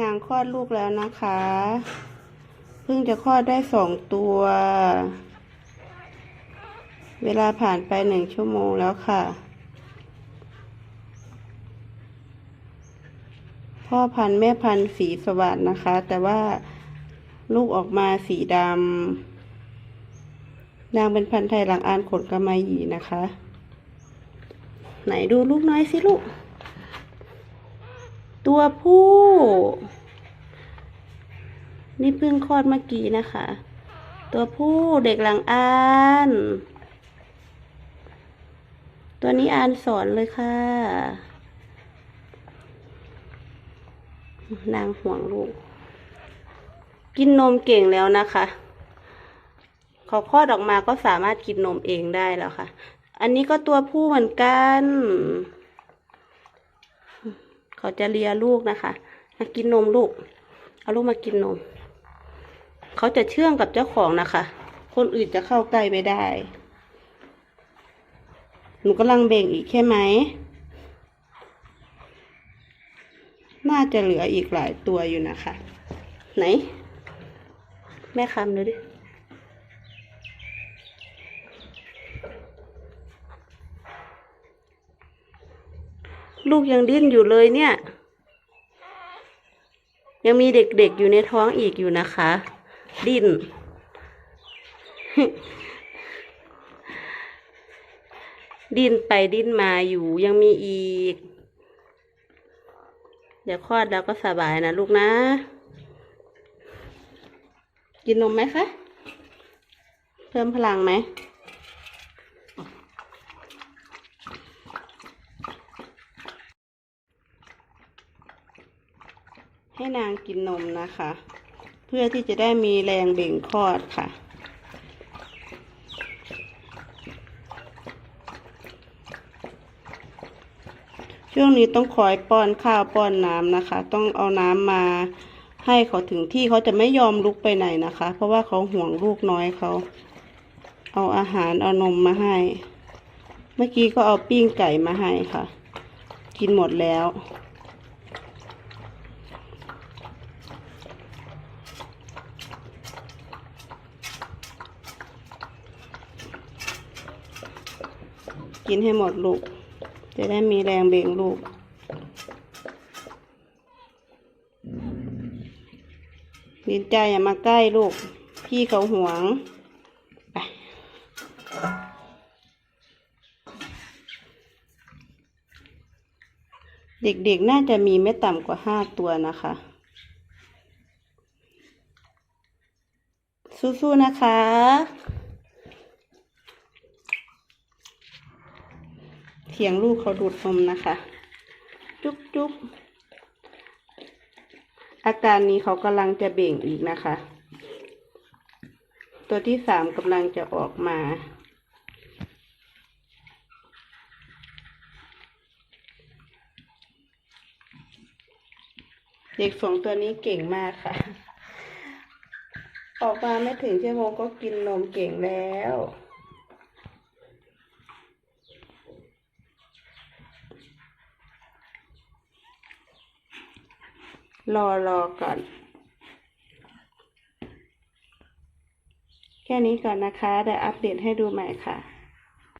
นางคลอดลูกแล้วนะคะ เพิ่งจะคลอดได้สองตัว เวลาผ่านไปหนึ่งชั่วโมงแล้วค่ะ พ่อพันธุ์แม่พันธุ์สีสวัสดนะคะ แต่ว่าลูกออกมาสีดำ นางเป็นพันธุ์ไทยหลังอานขนกำมะหยีนะคะ ไหนดูลูกน้อยสิลูก ตัวผู้ นี่เพิ่งคลอดเมื่อกี้นะคะ ตัวผู้เด็กหลังอาน ตัวนี้อานสอนเลยค่ะ นางห่วงลูก กินนมเก่งแล้วนะคะเขาคลอดออกมาก็สามารถกินนมเองได้แล้วค่ะ อันนี้ก็ตัวผู้เหมือนกัน เขาจะเลียลูกนะคะ มากินนมลูก เอาลูกมากินนม เขาจะเชื่องกับเจ้าของนะคะ คนอื่นจะเข้าใกล้ไม่ได้ หนูกำลังเบ่งอีกใช่ไหม น่าจะเหลืออีกหลายตัวอยู่นะคะ ไหน แม่คำดูดิ ลูกยังดิ้นอยู่เลยเนี่ย ยังมีเด็กๆอยู่ในท้องอีกอยู่นะคะ ดิ้น ดิ้นไปดิ้นมาอยู่ยังมีอีก เดี๋ยวคลอดแล้วก็สบายนะลูกนะ กินนมไหมคะ เพิ่มพลังไหม ให้นางกินนมนะคะ เพื่อที่จะได้มีแรงเบ่งคลอดค่ะ ช่วงนี้ต้องคอยป้อนข้าวป้อนน้ำนะคะ ต้องเอาน้ำมาให้เขาถึงที่เขาจะไม่ยอมลุกไปไหนนะคะ เพราะว่าเขาห่วงลูกน้อยเขาเอาอาหารเอานมมาให้ เมื่อกี้ก็เอาปิ้งไก่มาให้ค่ะ กินหมดแล้ว กินให้หมดลูก จะได้มีแรงเบ่งลูกลินใจอย่ามาใกล้ลูก พี่เขาหวง ไป เด็กๆน่าจะมีไม่ต่ำกว่าห้าตัวนะคะ สู้ๆนะคะ เถียงลูกเขาดูดนมนะคะ จุ๊บจุ๊บอาการนี้เขากำลังจะเบ่งอีกนะคะ ตัวที่สามกำลังจะออกมา เด็กสองตัวนี้เก่งมากค่ะ ออกมาไม่ถึงชั่วโมงก็กินนมเก่งแล้ว รอรอก่อน แค่นี้ก่อนนะคะเดี๋ยวอัปเดตให้ดูใหม่ค่ะ